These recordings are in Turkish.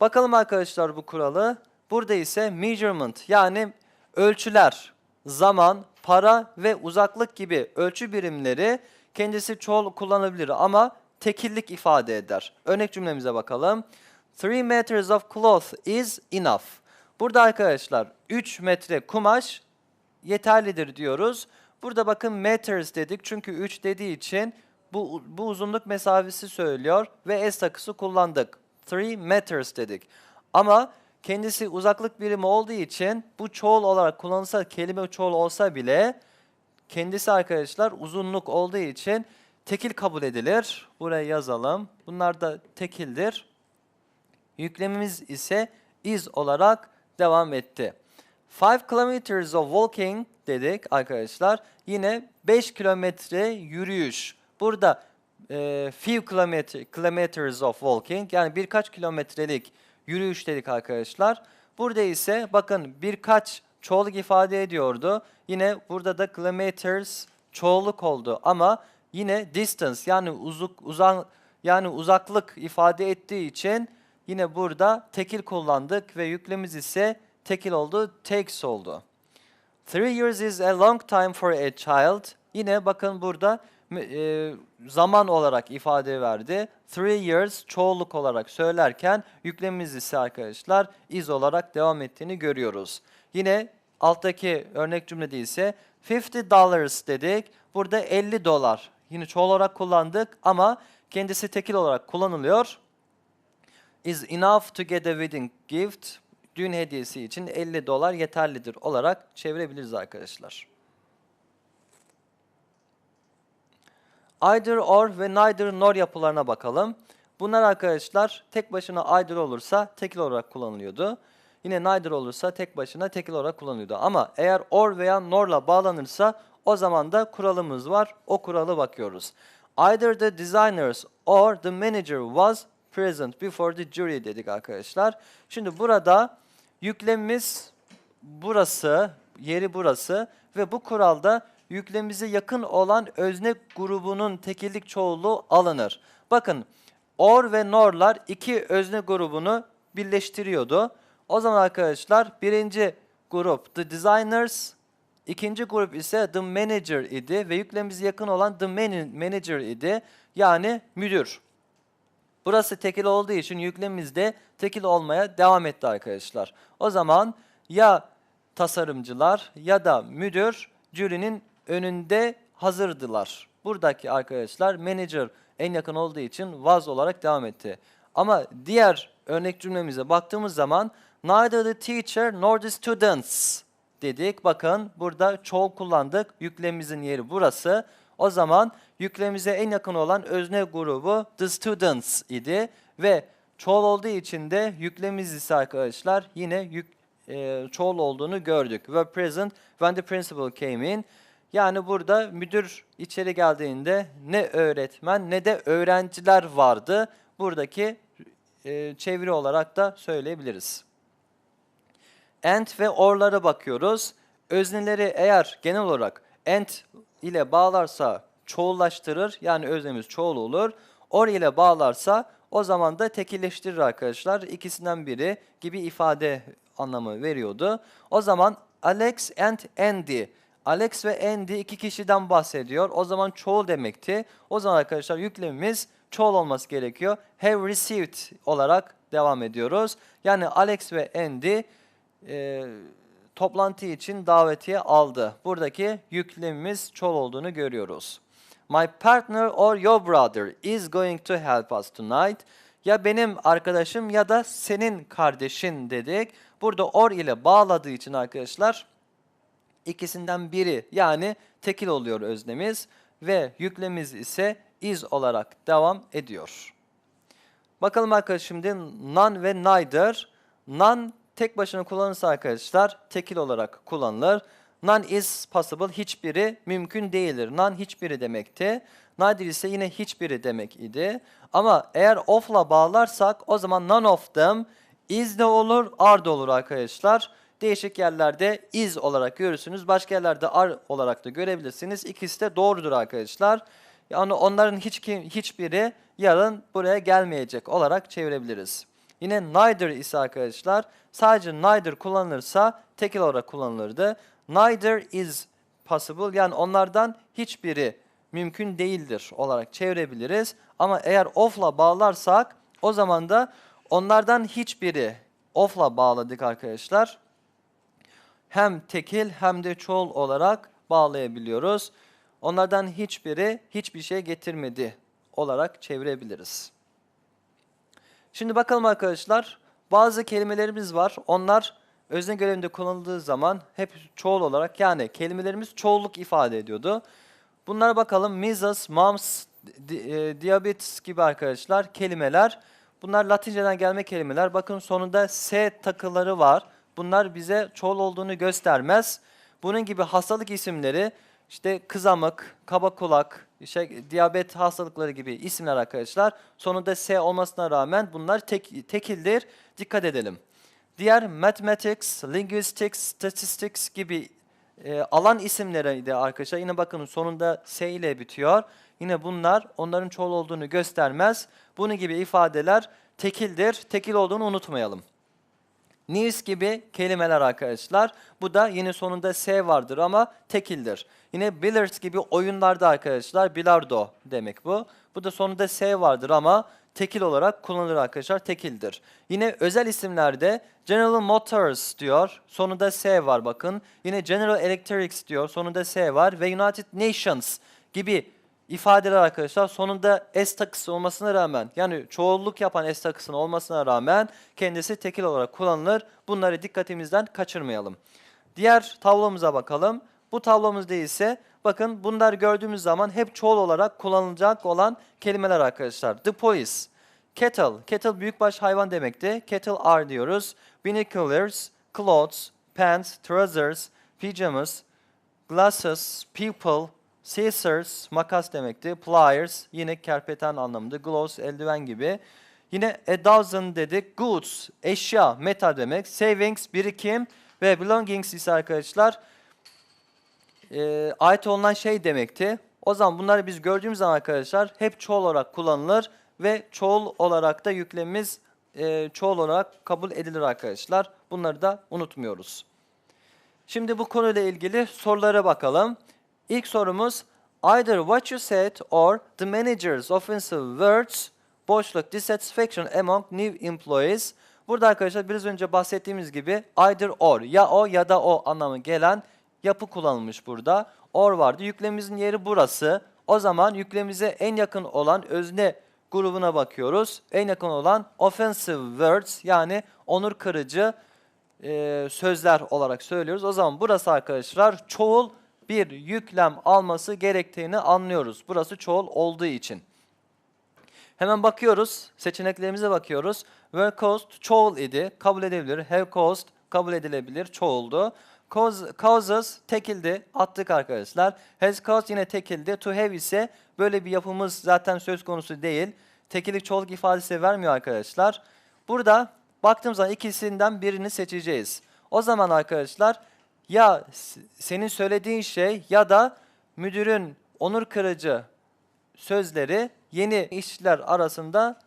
Bakalım arkadaşlar bu kuralı. Burada ise measurement yani ölçüler, zaman, para ve uzaklık gibi ölçü birimleri kendisi çoğul kullanabilir ama tekillik ifade eder. Örnek cümlemize bakalım. 3 meters of cloth is enough. Burada arkadaşlar 3 metre kumaş yeterlidir diyoruz. Burada bakın meters dedik çünkü 3 dediği için bu, bu uzunluk mesafesi söylüyor ve S takısı kullandık. 3 meters dedik. Ama kendisi uzaklık birimi olduğu için bu çoğul olarak kullanılsa kelime çoğul olsa bile kendisi arkadaşlar uzunluk olduğu için tekil kabul edilir. Buraya yazalım. Bunlar da tekildir. Yüklemimiz ise is olarak devam etti. 5 kilometers of walking dedik arkadaşlar. Yine 5 kilometre yürüyüş. Burada e, few kilometer, kilometers of walking yani birkaç kilometrelik yürüyüş dedik arkadaşlar. Burada ise bakın birkaç çoğuluk ifade ediyordu. Yine burada da kilometers çoğulluk oldu ama yine distance yani uzak uzak yani uzaklık ifade ettiği için yine burada tekil kullandık ve yüklemiz ise tekil oldu, takes oldu. Three years is a long time for a child. Yine bakın burada e, zaman olarak ifade verdi. Three years çoğulluk olarak söylerken yüklemimiz ise arkadaşlar is olarak devam ettiğini görüyoruz. Yine alttaki örnek cümlede ise 50 dollars dedik. Burada 50 dolar. Yine çoğul olarak kullandık ama kendisi tekil olarak kullanılıyor. Is enough to get a wedding gift. Düğün hediyesi için 50 dolar yeterlidir olarak çevirebiliriz arkadaşlar. Either or ve neither nor yapılarına bakalım. Bunlar arkadaşlar tek başına either olursa tekil olarak kullanılıyordu. Yine neither olursa tek başına tekil olarak kullanılıyordu. Ama eğer or veya nor'la bağlanırsa o zaman da kuralımız var. O kuralı bakıyoruz. Either the designers or the manager was present before the jury dedik arkadaşlar. Şimdi burada yüklemimiz burası, yeri burası ve bu kuralda yüklemimize yakın olan özne grubunun tekillik çoğulluğu alınır. Bakın or ve nor'lar iki özne grubunu birleştiriyordu. O zaman arkadaşlar birinci grup the designers, ikinci grup ise the manager idi ve yüklemimize yakın olan the man- manager idi. Yani müdür. Burası tekil olduğu için yüklemimiz de tekil olmaya devam etti arkadaşlar. O zaman ya tasarımcılar ya da müdür jürinin önünde hazırdılar. Buradaki arkadaşlar manager en yakın olduğu için was olarak devam etti. Ama diğer örnek cümlemize baktığımız zaman neither the teacher nor the students dedik. Bakın burada çoğul kullandık. Yüklemimizin yeri burası. O zaman yüklemimize en yakın olan özne grubu the students idi ve çoğul olduğu için de yüklemimiz ise arkadaşlar yine yük, e, çoğul olduğunu gördük. Were present when the principal came in. Yani burada müdür içeri geldiğinde ne öğretmen ne de öğrenciler vardı. Buradaki e, çeviri olarak da söyleyebiliriz. And ve or'lara bakıyoruz. Özneleri eğer genel olarak and ile bağlarsa çoğullaştırır. Yani öznemiz çoğul olur. Or ile bağlarsa o zaman da tekilleştirir arkadaşlar. İkisinden biri gibi ifade anlamı veriyordu. O zaman Alex and Andy. Alex ve Andy iki kişiden bahsediyor. O zaman çoğul demekti. O zaman arkadaşlar yüklemimiz çoğul olması gerekiyor. Have received olarak devam ediyoruz. Yani Alex ve Andy e, toplantı için davetiye aldı. Buradaki yüklemimiz çoğul olduğunu görüyoruz. My partner or your brother is going to help us tonight. Ya benim arkadaşım ya da senin kardeşin dedik. Burada or ile bağladığı için arkadaşlar ikisinden biri yani tekil oluyor öznemiz ve yüklemimiz ise is olarak devam ediyor. Bakalım arkadaşlar şimdi none ve neither. None tek başına kullanırsa arkadaşlar tekil olarak kullanılır. None is possible hiçbiri mümkün değildir. None hiçbiri demekti. Neither ise yine hiçbiri demek idi. Ama eğer of'la bağlarsak o zaman none of them is de olur, are de olur arkadaşlar. Değişik yerlerde is olarak görürsünüz. Başka yerlerde are olarak da görebilirsiniz. İkisi de doğrudur arkadaşlar. Yani onların hiç kim, hiçbiri yarın buraya gelmeyecek olarak çevirebiliriz. Yine neither ise arkadaşlar sadece neither kullanılırsa tekil olarak kullanılırdı. Neither is possible yani onlardan hiçbiri mümkün değildir olarak çevirebiliriz. Ama eğer of'la bağlarsak o zaman da onlardan hiçbiri of'la bağladık arkadaşlar. Hem tekil hem de çoğul olarak bağlayabiliyoruz. Onlardan hiçbiri hiçbir şey getirmedi olarak çevirebiliriz. Şimdi bakalım arkadaşlar. Bazı kelimelerimiz var. Onlar özne görevinde kullanıldığı zaman hep çoğul olarak yani kelimelerimiz çoğulluk ifade ediyordu. Bunlara bakalım. Measles, mumps, e, diabetes gibi arkadaşlar kelimeler. Bunlar Latinceden gelme kelimeler. Bakın sonunda S takıları var. Bunlar bize çoğul olduğunu göstermez. Bunun gibi hastalık isimleri işte kızamık, kaba kulak, işte diyabet hastalıkları gibi isimler arkadaşlar. Sonunda S olmasına rağmen bunlar tek, tekildir. Dikkat edelim. Diğer mathematics, linguistics, statistics gibi e, alan isimleri de arkadaşlar yine bakın sonunda S ile bitiyor. Yine bunlar onların çoğul olduğunu göstermez. Bunun gibi ifadeler tekildir. Tekil olduğunu unutmayalım. News gibi kelimeler arkadaşlar. Bu da yine sonunda S vardır ama tekildir. Yine billiards gibi oyunlarda arkadaşlar bilardo demek bu. Bu da sonunda S vardır ama tekil olarak kullanılır arkadaşlar. Tekildir. Yine özel isimlerde General Motors diyor. Sonunda S var bakın. Yine General Electric diyor. Sonunda S var ve United Nations gibi ifadeler arkadaşlar sonunda S takısı olmasına rağmen yani çoğulluk yapan S takısının olmasına rağmen kendisi tekil olarak kullanılır. Bunları dikkatimizden kaçırmayalım. Diğer tablomuza bakalım. Bu tablomuzda ise bakın bunlar gördüğümüz zaman hep çoğul olarak kullanılacak olan kelimeler arkadaşlar. The police, kettle, kettle büyükbaş hayvan demekti. Kettle are diyoruz. Binoculars, clothes, pants, trousers, pajamas, glasses, people, scissors, makas demekti. Pliers, yine kerpeten anlamında. Gloves, eldiven gibi. Yine a dozen dedik. Goods, eşya, meta demek. Savings, birikim ve belongings ise arkadaşlar e, ait olunan şey demekti. O zaman bunları biz gördüğümüz zaman arkadaşlar hep çoğul olarak kullanılır ve çoğul olarak da yüklemimiz e, çoğul olarak kabul edilir arkadaşlar. Bunları da unutmuyoruz. Şimdi bu konuyla ilgili sorulara bakalım. İlk sorumuz either what you said or the manager's offensive words boşluk dissatisfaction among new employees. Burada arkadaşlar biraz önce bahsettiğimiz gibi either or ya o ya da o anlamı gelen yapı kullanılmış burada. Or vardı. Yüklemimizin yeri burası. O zaman yüklemimize en yakın olan özne grubuna bakıyoruz. En yakın olan offensive words yani onur kırıcı e, sözler olarak söylüyoruz. O zaman burası arkadaşlar çoğul bir yüklem alması gerektiğini anlıyoruz. Burası çoğul olduğu için. Hemen bakıyoruz. Seçeneklerimize bakıyoruz. Were caused çoğul idi. Kabul edebilir. Have caused kabul edilebilir. Çoğuldu. Cause, causes tekildi. Attık arkadaşlar. Has caused yine tekildi. To have ise böyle bir yapımız zaten söz konusu değil. Tekillik çoğuluk ifadesi vermiyor arkadaşlar. Burada baktığımız zaman ikisinden birini seçeceğiz. O zaman arkadaşlar ya senin söylediğin şey ya da müdürün onur kırıcı sözleri yeni işçiler arasında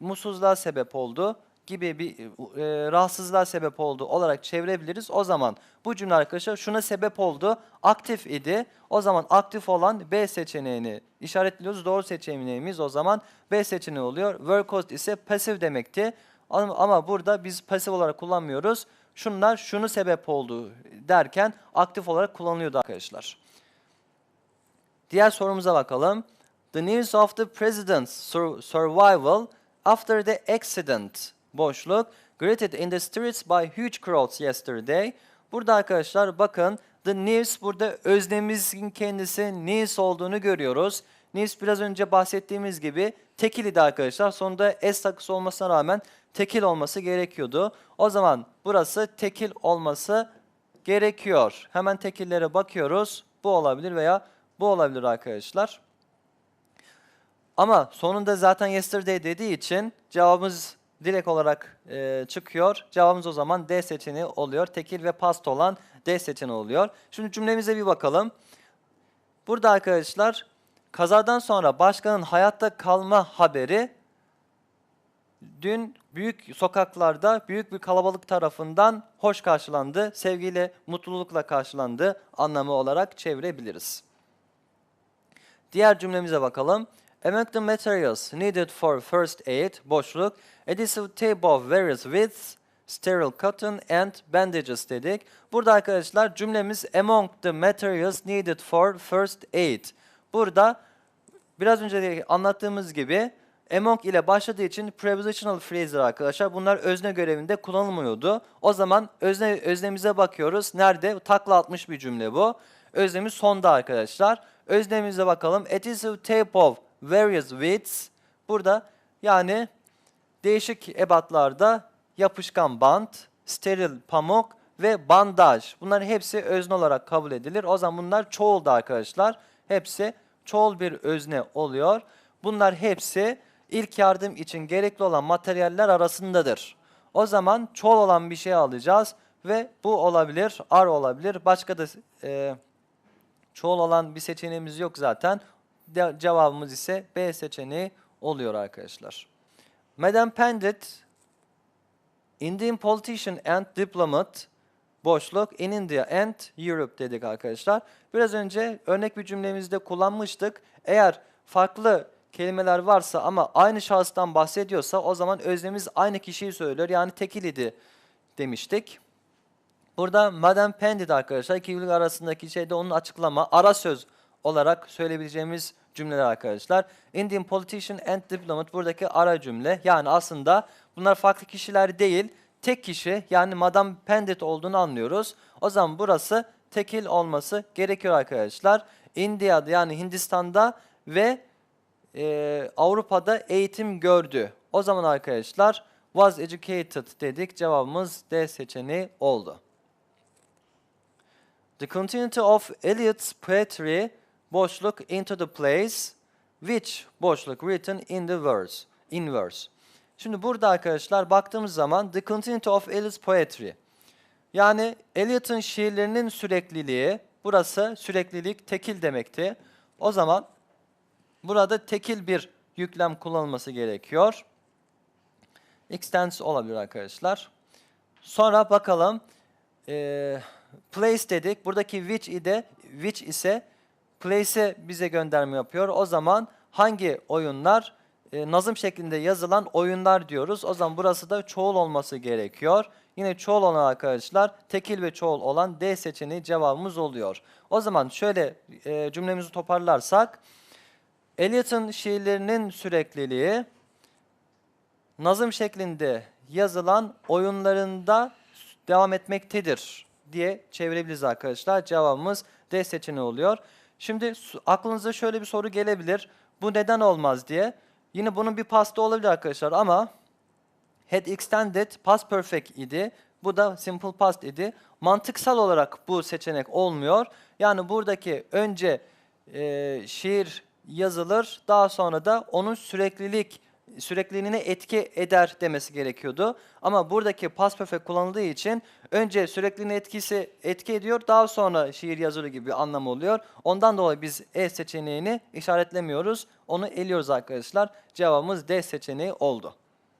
mutsuzluğa sebep oldu gibi bir e, rahatsızlığa sebep oldu olarak çevirebiliriz. O zaman bu cümle arkadaşlar şuna sebep oldu. Aktif idi. O zaman aktif olan B seçeneğini işaretliyoruz. Doğru seçeneğimiz o zaman B seçeneği oluyor. Caused ise pasif demekti. Ama, burada biz pasif olarak kullanmıyoruz. Şunlar şunu sebep oldu derken aktif olarak kullanılıyordu arkadaşlar. Diğer sorumuza bakalım. The news of the president's sur- survival after the accident boşluk greeted in the streets by huge crowds yesterday. Burada arkadaşlar bakın the news burada öznemimizin kendisi news olduğunu görüyoruz. News biraz önce bahsettiğimiz gibi tekil idi arkadaşlar. Sonunda s takısı olmasına rağmen tekil olması gerekiyordu. O zaman burası tekil olması gerekiyor. Hemen tekillere bakıyoruz. Bu olabilir veya bu olabilir arkadaşlar. Ama sonunda zaten yesterday dediği için cevabımız direkt olarak e, çıkıyor. Cevabımız o zaman D seçeneği oluyor. Tekil ve past olan D seçeneği oluyor. Şimdi cümlemize bir bakalım. Burada arkadaşlar kazadan sonra başkanın hayatta kalma haberi dün büyük sokaklarda büyük bir kalabalık tarafından hoş karşılandı, sevgiyle, mutlulukla karşılandı anlamı olarak çevirebiliriz. Diğer cümlemize bakalım. Among the materials needed for first aid, boşluk, adhesive tape of various widths, sterile cotton and bandages dedik. Burada arkadaşlar cümlemiz among the materials needed for first aid. Burada biraz önce anlattığımız gibi among ile başladığı için prepositional phrase'ler arkadaşlar. Bunlar özne görevinde kullanılmıyordu. O zaman özne öznemize bakıyoruz. Nerede? Takla atmış bir cümle bu. Öznemiz sonda arkadaşlar. Öznemize bakalım. Adhesive tape of various widths. Burada yani değişik ebatlarda yapışkan bant, steril pamuk ve bandaj. Bunların hepsi özne olarak kabul edilir. O zaman bunlar çoğuldu arkadaşlar. Hepsi çoğul bir özne oluyor. Bunlar hepsi ilk yardım için gerekli olan materyaller arasındadır. O zaman çoğul olan bir şey alacağız ve bu olabilir, ar olabilir. Başka da e, çoğul olan bir seçeneğimiz yok zaten. De- cevabımız ise B seçeneği oluyor arkadaşlar. Madame Pandit, Indian politician and diplomat, boşluk in India and Europe dedik arkadaşlar. Biraz önce örnek bir cümlemizde kullanmıştık. Eğer farklı kelimeler varsa ama aynı şahıstan bahsediyorsa o zaman öznemiz aynı kişiyi söylüyor. Yani tekil idi demiştik. Burada Madame Pandit arkadaşlar iki virgül arasındaki şey de onun açıklama, ara söz olarak söyleyebileceğimiz cümleler arkadaşlar. Indian politician and diplomat buradaki ara cümle. Yani aslında bunlar farklı kişiler değil, tek kişi yani Madame Pandit olduğunu anlıyoruz. O zaman burası tekil olması gerekiyor arkadaşlar. India'da yani Hindistan'da ve e, Avrupa'da eğitim gördü. O zaman arkadaşlar was educated dedik. Cevabımız D seçeneği oldu. The continuity of Eliot's poetry boşluk into the place which boşluk written in the verse in verse. Şimdi burada arkadaşlar baktığımız zaman the continuity of Eliot's poetry yani Eliot'un şiirlerinin sürekliliği burası süreklilik tekil demekti. O zaman burada tekil bir yüklem kullanılması gerekiyor. Extends olabilir arkadaşlar. Sonra bakalım. Eee place dedik. Buradaki which ide which ise place'e bize gönderme yapıyor. O zaman hangi oyunlar e, nazım şeklinde yazılan oyunlar diyoruz. O zaman burası da çoğul olması gerekiyor. Yine çoğul olan arkadaşlar tekil ve çoğul olan D seçeneği cevabımız oluyor. O zaman şöyle e, cümlemizi toparlarsak Eliot'un şiirlerinin sürekliliği nazım şeklinde yazılan oyunlarında devam etmektedir diye çevirebiliriz arkadaşlar. Cevabımız D seçeneği oluyor. Şimdi aklınıza şöyle bir soru gelebilir. Bu neden olmaz diye. Yine bunun bir pasta olabilir arkadaşlar ama had extended past perfect idi. Bu da simple past idi. Mantıksal olarak bu seçenek olmuyor. Yani buradaki önce e, şiir yazılır, daha sonra da onun süreklilik sürekliliğine etki eder demesi gerekiyordu. Ama buradaki past perfect kullanıldığı için önce sürekliliğine etkisi etki ediyor, daha sonra şiir yazılır gibi bir anlam oluyor. Ondan dolayı biz E seçeneğini işaretlemiyoruz. Onu eliyoruz arkadaşlar. Cevabımız D seçeneği oldu.